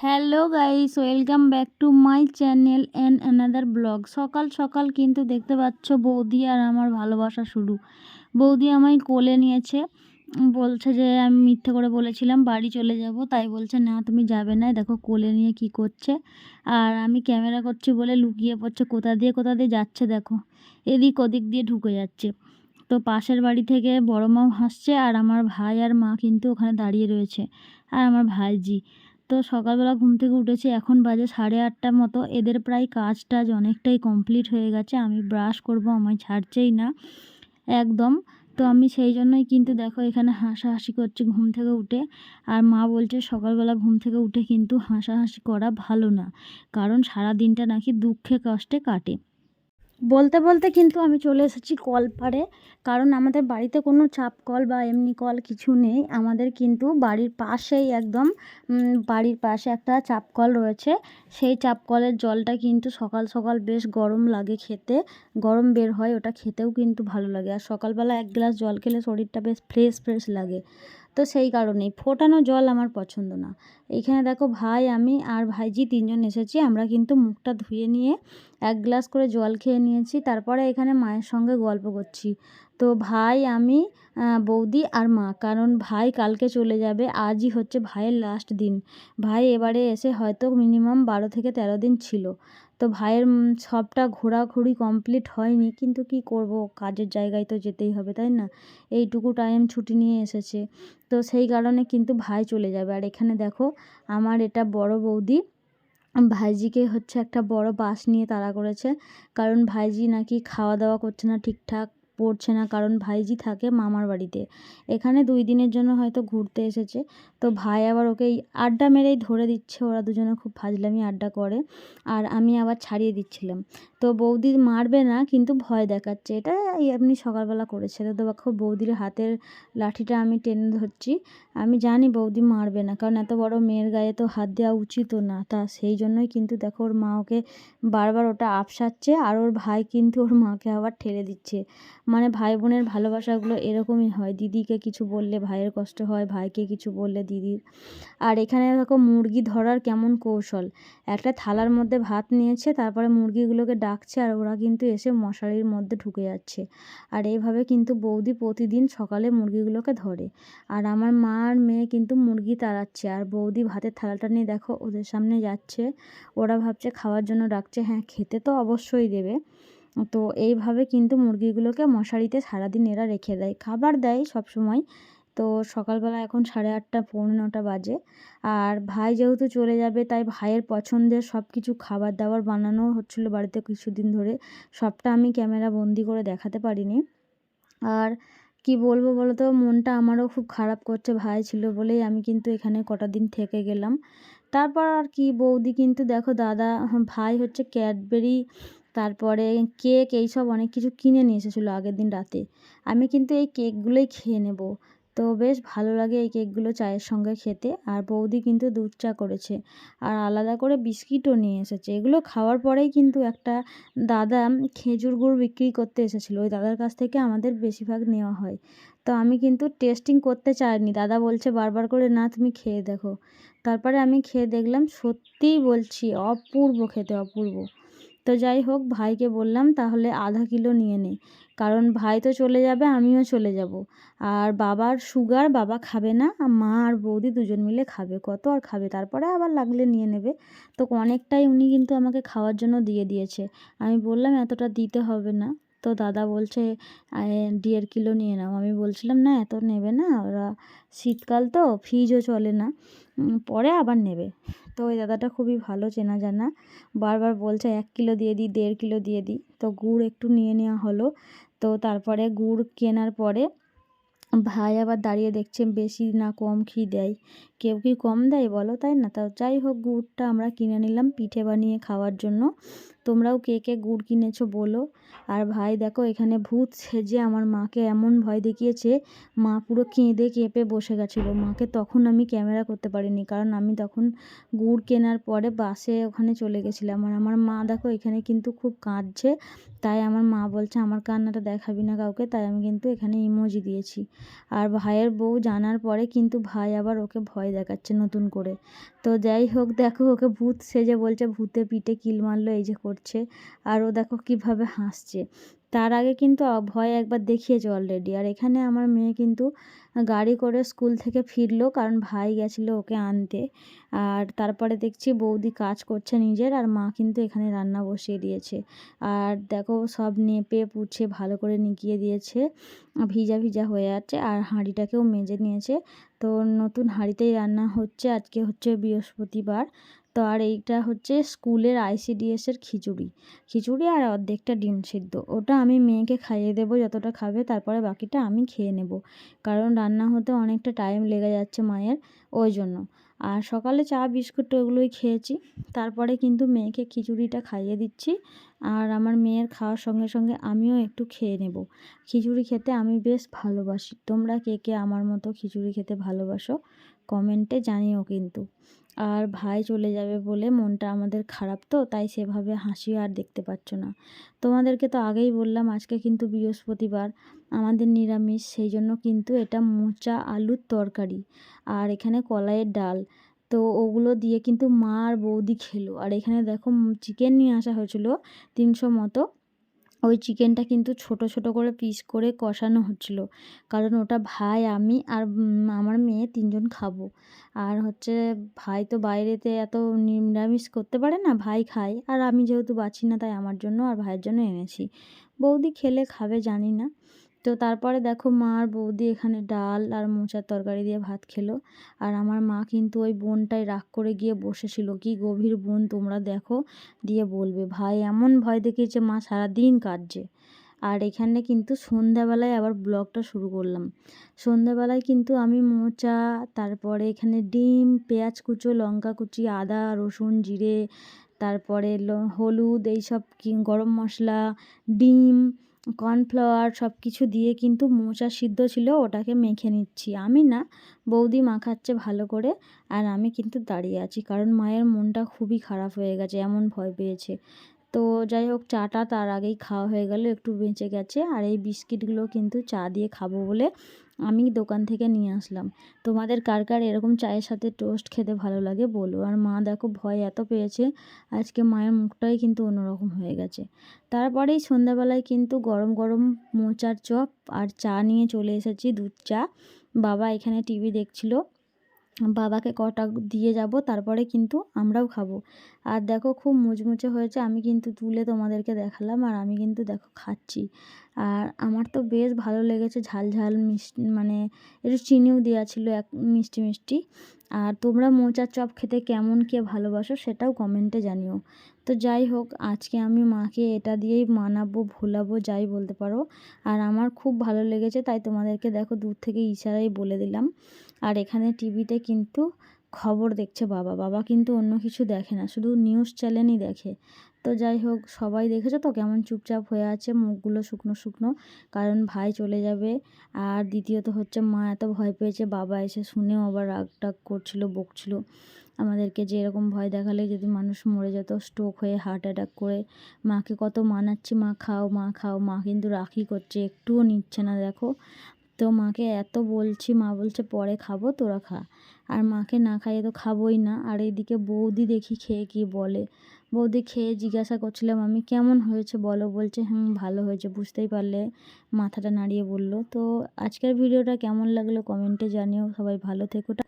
Hello guys, welcome back to my channel and another blog. সকাল সকাল কিন্তু দেখতে পাচ্ছ বৌদি আর আমার ভালোবাসা শুরু। বৌদি আমায় কোলে নিয়েছে, বলছে যে আমি মিথ্যে করে বলেছিলাম, বাড়ি চলে যাব। তাই বলছে, না, তুমি যাবে না। দেখো কোলে নিয়ে কি করছে। আর আমি ক্যামেরা করছি বলে লুকিয়ে পড়ছে। কোথা দিয়ে কোথা দিয়ে যাচ্ছে দেখো। এদিক ওদিক দিয়ে ঢুকে যাচ্ছে। তো পাশের বাড়ি থেকে বড় মাও হাসছে আর আমার ভাই আর মা কিন্তু ওখানে দাঁড়িয়ে রয়েছে। আর আমার ভাইজি তো সকালবেলা ঘুম থেকে উঠেছি, এখন বাজে সাড়ে আটটার মতো। এদের প্রায় কাজ টাজ অনেকটাই কমপ্লিট হয়ে গেছে, আমি ব্রাশ করব, আমায় ছাড়ছেই না একদম। তো আমি সেই জন্যই কিন্তু দেখো এখানে হাসাহাসি করছি ঘুম থেকে উঠে। আর মা বলছে সকালবেলা ঘুম থেকে উঠে কিন্তু হাসাহাসি করা ভালো না, কারণ সারা দিনটা নাকি দুঃখে কষ্টে কাটে। বলতে বলতে কিন্তু আমি চলে এসেছি কল পাড়ে। কারণ আমাদের বাড়িতে কোনো চাপ কল বা এমনি কল কিছু নেই। আমাদের কিন্তু বাড়ির পাশেই একদম বাড়ির পাশে একটা চাপ কল রয়েছে। সেই চাপ কলের জলটা কিন্তু সকাল সকাল বেশ গরম লাগে খেতে। গরম বের হয়, ওটা খেতেও কিন্তু ভালো লাগে। আর সকালবেলা এক গ্লাস জল খেলে শরীরটা বেশ ফ্রেশ ফ্রেশ লাগে। তো সেই কারণেই। ফোটানো জল আমার পছন্দ না। এইখানে দেখো ভাই, আমি আর ভাইজি তিনজন এসেছি। আমরা কিন্তু মুখটা ধুয়ে নিয়ে এক গ্লাস করে জল খেয়ে নিয়েছি। তারপরে এখানে মায়ের সঙ্গে গল্প করছি। তো ভাই, আমি বৌদি আর মা, কারণ ভাই কালকে চলে যাবে। আজই হচ্ছে ভাইয়ের লাস্ট দিন। ভাই এবারে এসে হয়তো মিনিমাম বারো থেকে তেরো দিন ছিল। তো ভাইয়ের সবটা ঘোরাঘুরি কমপ্লিট হয়নি, কিন্তু কি করব? কাজের জায়গায় তো যেতেই হবে, তাই না? এইটুকু টাইম ছুটি নিয়ে এসেছে। তো সেই কারণে কিন্তু ভাই চলে যাবে। আর এখানে দেখো, আমার এটা বড় বৌদি, ভাইজিকে হচ্ছে একটা বড় বাস নিয়ে তাড়া করেছে। কারণ ভাইজি নাকি খাওয়া দাওয়া করছে না ঠিকঠাক। পড়ছে না, কারণ ভাইজি থাকে মামার বাড়িতে। এখানে দুই দিনের জন্য হয়তো ঘুরতে এসেছে। তো ভাই আবার ওকে আড্ডা মেরেই ধরে দিচ্ছে, ওরা দুজনে খুব ফাজলামি, আড্ডা করে। আর আমি আবার ছাড়িয়ে দিচ্ছিলাম। তো বৌদি মারবে না, কিন্তু ভয় দেখাচ্ছে। এটা এমনি সকালবেলা করেছে। তো দেখো বৌদির হাতের লাঠিটা আমি টেনে ধরছি। আমি জানি বৌদি মারবে না, কারণ এত বড় মেয়ের গায়ে তো হাত দেওয়া উচিতও না। তা সেই জন্যই কিন্তু দেখো ওর মা ওকে বারবার ওটা আপসাচ্ছে আর ওর ভাই কিন্তু ওর মাকে আবার ঠেলে দিচ্ছে। মানে ভাই বোনের ভালোবাসাগুলো এরকমই হয়। দিদিকে কিছু বললে ভাইয়ের কষ্ট হয়, ভাইকে কিছু বললে দিদির। আর এখানে দেখো মুরগি ধরার কেমন কৌশল। একটা থালার মধ্যে ভাত নিয়েছে, তারপরে মুরগিগুলোকে ডাকছে আর ওরা কিন্তু এসে মশারির মধ্যে ঢুকে যাচ্ছে। আর এইভাবে কিন্তু বৌদি প্রতিদিন সকালে মুরগিগুলোকে ধরে। আর আমার মা আর মেয়ে কিন্তু মুরগি তাড়াচ্ছে। আর বৌদি ভাতের থালাটা নিয়ে দেখো ওদের সামনে যাচ্ছে। ওরা ভাবছে খাওয়ার জন্য ডাকছে। হ্যাঁ খেতে তো অবশ্যই দেবে। তো এইভাবে কিন্তু মুরগিগুলোকে মশারিতে সারাদিন এরা রেখে দেয়। খাবার দেয় সব সময় তো সকালবেলা এখন সাড়ে আটটা, পৌনে নটা বাজে। আর ভাই যেহেতু চলে যাবে, তাই ভাইয়ের পছন্দের সব কিছু খাবার দাবার বানানো হচ্ছিল বাড়িতে কিছুদিন ধরে। সবটা আমি ক্যামেরা বন্দি করে দেখাতে পারিনি। আর কি বলব বলো তো মনটা আমারও খুব খারাপ করছে, ভাই ছিল বলেই আমি কিন্তু এখানে কটা দিন থেকে গেলাম। তারপর আর কি, বৌদি কিন্তু দেখো দাদা, ভাই হচ্ছে ক্যাডবেরি তারপরে কেক এইসব অনেক কিছু কিনে নিয়ে এসেছিল আগের দিন রাতে। আমি কিন্তু এই কেকগুলোই খেয়ে নেব। তো বেশ ভালো লাগে এই কেকগুলো চায়ের সঙ্গে খেতে। আর বৌদি কিন্তু দুধ চা করেছে। আর আলাদা করে বিস্কিটও নিয়ে এসেছে। এগুলো খাওয়ার পরেই কিন্তু একটা দাদা খেজুর গুড় বিক্রি করতে এসেছিল। ওই দাদার কাছ থেকে আমাদের বেশিরভাগ নেওয়া হয়। তো আমি কিন্তু টেস্টিং করতে চাইনি। দাদা বলছে বারবার করে, না, তুমি খেয়ে দেখো। তারপরে আমি খেয়ে দেখলাম, সত্যিই বলছি, অপূর্ব খেতে, অপূর্ব। তো যাই হোক, ভাইকে বললাম, তাহলে আধা কিলো নিয়ে নে। কারণ ভাই তো চলে যাবে, আমিও চলে যাব। আর বাবার সুগার বাবা খাবে না মা আর বৌদি দুজন মিলে খাবে। কত আর খাবে? তারপরে আবার লাগলে নিয়ে নেবে। তো অনেকটাই উনি কিন্তু আমাকে খাওয়ার জন্য দিয়ে দিয়েছে। আমি বললাম, এতটা দিতে হবে না। তো দাদা বলছে দেড় কিলো নিয়ে নাও। আমি বলছিলাম, না, এত নেবে না, ওরা শীতকাল তো, ফ্রিজও চলে না। পরে আবার নেবে। তো ওই দাদাটা খুবই ভালো চেনা জানা, বারবার বলছে, এক কিলো দিয়ে দিই, দেড় কিলো দিয়ে দিই। তো গুড় একটু নিয়ে নেওয়া হলো। তো তারপরে গুড় কেনার পরে ভাই আবার দাঁড়িয়ে দেখছে, বেশি না কম কী দেয়। কেউ কি কম দেয়? বলো, তাই না? তা যাই হোক, গুড়টা আমরা কিনে নিলাম পিঠে বানিয়ে খাওয়ার জন্য। তোমরাও কে কে গুড় কিনেছো বলো। আর ভাই দেখো এখানে ভূত সেজে আমার মাকে এমন ভয় দেখিয়েছে, মা পুরো কেঁদে কেঁপে বসে গেছিল। মাকে তখন আমি ক্যামেরা করতে পারিনি, কারণ আমি তখন গুড় কেনার পরে বাসে ওখানে চলে গেছিলাম। আর আমার মা দেখো এখানে কিন্তু খুব কাঁদছে, তাই আমার মা বলছে, আমার কান্নাটা দেখাবি না কাউকে। তাই আমি কিন্তু এখানে ইমোজি দিয়েছি। আর ভাইয়ের বউ জানার পরে কিন্তু ভাই আবার ওকে ভয় দেখাচ্ছে নতুন করে। তো যাই হোক, দেখো ওকে ভূত সেজে বলছে, ভূতে পিঠে কিল মারলো, এই যে করছে। আর ও দেখো কীভাবে হাসছে। তার আগে কিন্তু ভয় একবার দেখিয়েছে অলরেডি আর এখানে আমার মেয়ে কিন্তু গাড়ি করে স্কুল থেকে ফিরলো, কারণ ভাই গেছিল ওকে আনতে। আর তারপরে দেখছি বৌদি কাজ করছে নিজের, আর মা কিন্তু এখানে রান্না বসিয়ে দিয়েছে। আর দেখো সব নেপে পুছে ভালো করে নিকিয়ে দিয়েছে, ভিজা ভিজা হয়ে আছে। আর হাঁড়িটাকেও মেজে নিয়েছে। তো নতুন হাঁড়িতেই রান্না হচ্ছে। আজকে হচ্ছে বৃহস্পতিবার। তো আর এইটা হচ্ছে স্কুলের আইসিডিএসের খিচুড়ি। খিচুড়ি আর অর্ধেকটা ডিম সিদ্ধ। ওটা আমি মেয়েকে খাইয়ে দেবো, যতটা খাবে তারপরে বাকিটা আমি খেয়ে নেব। কারণ রান্না হতে অনেকটা টাইম লেগে যাচ্ছে মায়ের, ওই জন্য। আর সকালে চা, বিস্কুট ওগুলোই খেয়েছি। তারপরে কিন্তু মেয়েকে খিচুড়িটা খাইয়ে দিচ্ছি। আর আমার মেয়ের খাওয়ার সঙ্গে সঙ্গে আমিও একটু খেয়ে নেব। খিচুড়ি খেতে আমি বেশ ভালোবাসি। তোমরা কে কে আমার মতো খিচুড়ি খেতে ভালোবাসো, কমেন্টে জানিও কিন্তু। আর ভাই চলে যাবে বলে মনটা আমাদের খারাপ তো, তাই সেভাবে হাসি আর দেখতে পাচ্ছ না। তোমাদেরকে তো আগেই বললাম, আজকে কিন্তু বৃহস্পতিবার, আমাদের নিরামিষ, সেই জন্য কিন্তু এটা মোচা আলুর তরকারি আর এখানে কলাইয়ের ডাল। তো ওগুলো দিয়ে কিন্তু মা আর বৌদি খেলো। আর এখানে দেখো চিকেন নিয়ে আসা হয়েছিল তিনশো মতো। ওই চিকেনটা কিন্তু ছোট ছোট করে পিস করে কষানো হচ্ছিল। কারণ ওটা ভাই, আমি আর আমার মেয়ে তিনজন খাব। আর হচ্ছে ভাই তো বাইরেতে এত নিরামিষ করতে পারে না, ভাই খায়। আর আমি যেহেতু বাছি না, তাই আমার জন্য আর ভাইয়ের জন্য এনেছি। বৌদি খেলে খাবে, জানি না। তো তারপরে দেখো মা আর বৌদি এখানে ডাল আর মোচার তরকারি দিয়ে ভাত খেলো। আর আমার মা কিন্তু ওই বোনটাই রাগ করে গিয়ে বসেছিল, কি গভীর বোন তোমরা দেখো, দিয়ে বলবে, ভাই, এমন ভয় দেখিয়েছে মা সারাদিন কাটছে। আর এখানে কিন্তু সন্ধ্যাবেলায় আবার ব্লগটা শুরু করলাম। সন্ধ্যাবেলায় কিন্তু আমি মোচা, তারপরে এখানে ডিম, পেঁয়াজ কুচো, লঙ্কা কুচি, আদা, রসুন, জিরে, তারপরে হলুদ, এইসব গরম মশলা, ডিম কর্নফ্লাওয়ার সব কিছু দিয়ে কিন্তু মোচা সিদ্ধ ছিল, ওটাকে মেখে নিচ্ছি। আমি না, বৌদি মাখাচ্ছে ভালো করে আর আমি কিন্তু দাঁড়িয়ে আছি, কারণ মায়ের মনটা খুবই খারাপ হয়ে গেছে, এমন ভয় পেয়েছে। তো যাই হোক, চাটা তার আগেই খাওয়া হয়ে গেল, একটু বেঁচে গেছে। আর এই বিস্কিটগুলো কিন্তু চা দিয়ে খাব বলে আমি দোকান থেকে নিয়ে আসলাম। তোমাদের কার কার এরকম চায়ের সাথে টোস্ট খেতে ভালো লাগে বলো। আর মা দেখো ভয় এত পেয়েছে, আজকে মায়ের মুখটাই কিন্তু অন্যরকম হয়ে গেছে। তারপরেই সন্ধ্যাবেলায় কিন্তু গরম গরম মোচার চপ আর চা নিয়ে চলে এসেছি দুধ চা। বাবা এখানে টিভি দেখছিল বাবাকে কটা দিয়ে যাব, তারপরে কিন্তু আমরাও খাব। আর দেখো খুব মুচমুচে হয়েছে, আমি কিন্তু তুলে তোমাদেরকে দেখালাম আর আমি কিন্তু দেখো খাচ্ছি। আর আমার তো বেশ ভালো লেগেছে, ঝাল ঝাল মিষ্টি মানে একটু চিনিও দেওয়া ছিল, এক মিষ্টি মিষ্টি। আর তোমরা মোচার চপ খেতে কেমন কে ভালোবাসো সেটাও কমেন্টে জানিও। তো যাই হোক, আজকে আমি মাকে এটা দিয়েই মানাবো, ভোলাবো, যাই বলতে পারো। আর আমার খুব ভালো লেগেছে, তাই তোমাদেরকে দেখো দূর থেকে ইশারাই বলে দিলাম। আর এখানে টিভিতে কিন্তু খবর দেখছে বাবা। বাবা কিন্তু অন্য কিছু দেখে না, শুধু নিউজ চ্যানেলই দেখে। তো যাই হোক, সবাই দেখেছ তো কেমন চুপচাপ হয়ে আছে, মুখগুলো শুকনো শুকনো, কারণ ভাই চলে যাবে। আর দ্বিতীয়ত হচ্ছে মা এত ভয় পেয়েছে, বাবা এসে শুনেও আবার রাগ টাগ করছিল, বকছিল। আমাদেরকে যে এরকম ভয় দেখালে যদি মানুষ মরে যেত স্ট্রোক হয়ে হার্ট অ্যাটাক করে, মাকে কত মানাচ্ছি, মা খাও মা খাও, মা কিন্তু রাখি করছে, একটুও নিচ্ছে না, দেখো। তো মাকে এত বলছি, মা বলছে পরে খাব, তোরা খা। আর মাকে না খাইয়ে তো খাবোই না। আর এইদিকে বৌদি দেখি খেয়ে কি বলে। বৌদি খেয়ে জিজ্ঞাসা করছিলাম, আমি কেমন হয়েছে বলো? বলছে হ্যাঁ ভালো হয়েছে, বুঝতেই পারলে। মাথাটা নাড়িয়ে বলল। তো আজকের ভিডিওটা কেমন লাগল কমেন্টে জানিও। সবাই ভালো থেকো।